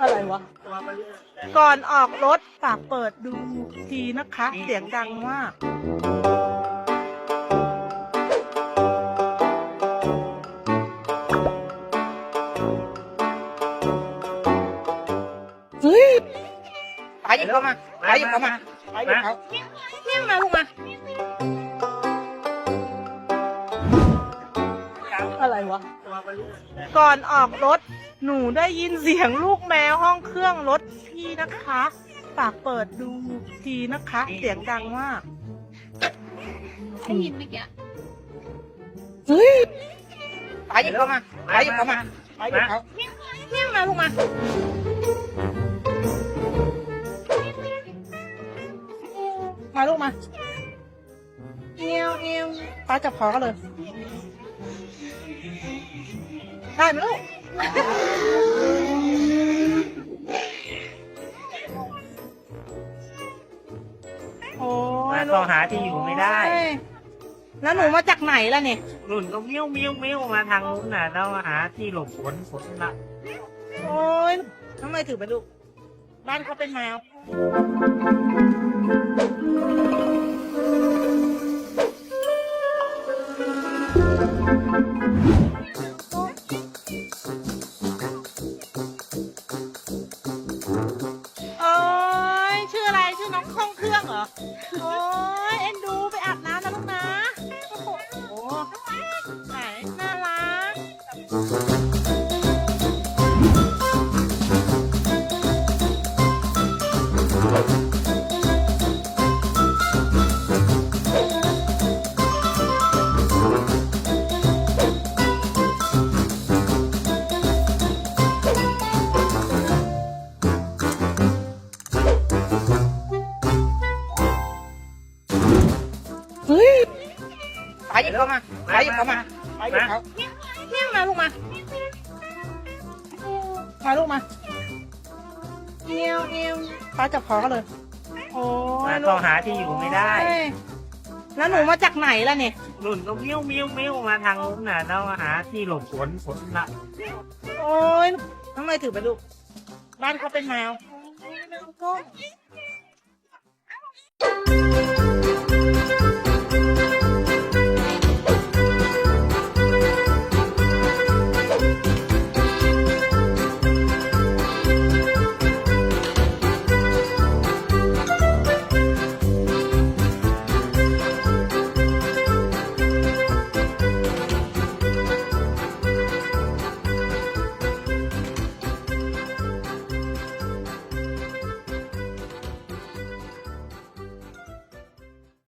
อะไรวะ ก่อนออกรถฝากเปิดดูทีนะคะ เสียงดังมากเฮ้ยไปหยิบเขามาไปหยิบเขามาไปหยิบเขาเนี่ยมาลูกมา ก่อนออกรถ หนูได้ยินเสียงลูกแมวห้องเครื่องรถพี่นะคะ ฝากเปิดดูทีนะคะ เสียงดังมากได้ยินเมื่อกี้เฮ้ยไปหยิบเขามาไปหยิบเขามาไปหยิบเขาเนี่ยมาลูกมามาลูกมาเงี้ยวเงี้ยวป้าจับคอกันเลย ได้ไหมลูกโอ้ยมาก็หาที่อยู่ไม่ได้แล้วหนูมาจากไหนล่ะเนี่ยรุ่นก็มิ้วมิ้วมิ้วมาทางนู้นน่ะแล้วมาหาที่หลบฝนฝนละโอ้ยทำไมถือไปลูกบ้านเขาเป็นแมว คล่องเครื่องเหรอ โอ้ยเอ็นดูไปอาบน้ำนะลูกนะ โอ้โหไหนน่ารัก หยิบเขามาไปหยิบเขามาไปหยิบเขาเนี่ยมาลูกมามาลูกมาเงี้ยวเงี้ยวป้าจับคอกันเลย โอ้ยมาก็หาที่อยู่ไม่ได้โอ้ยแล้วหนูมาจากไหนล่ะเนี่ยรุ่นก็มิ้วมิ้วมิ้วมาทางนู้นน่ะแล้วมาหาที่หลบฝนฝนละโอ้ยทำไมถือไปลูก บ้านเขาเป็นแมว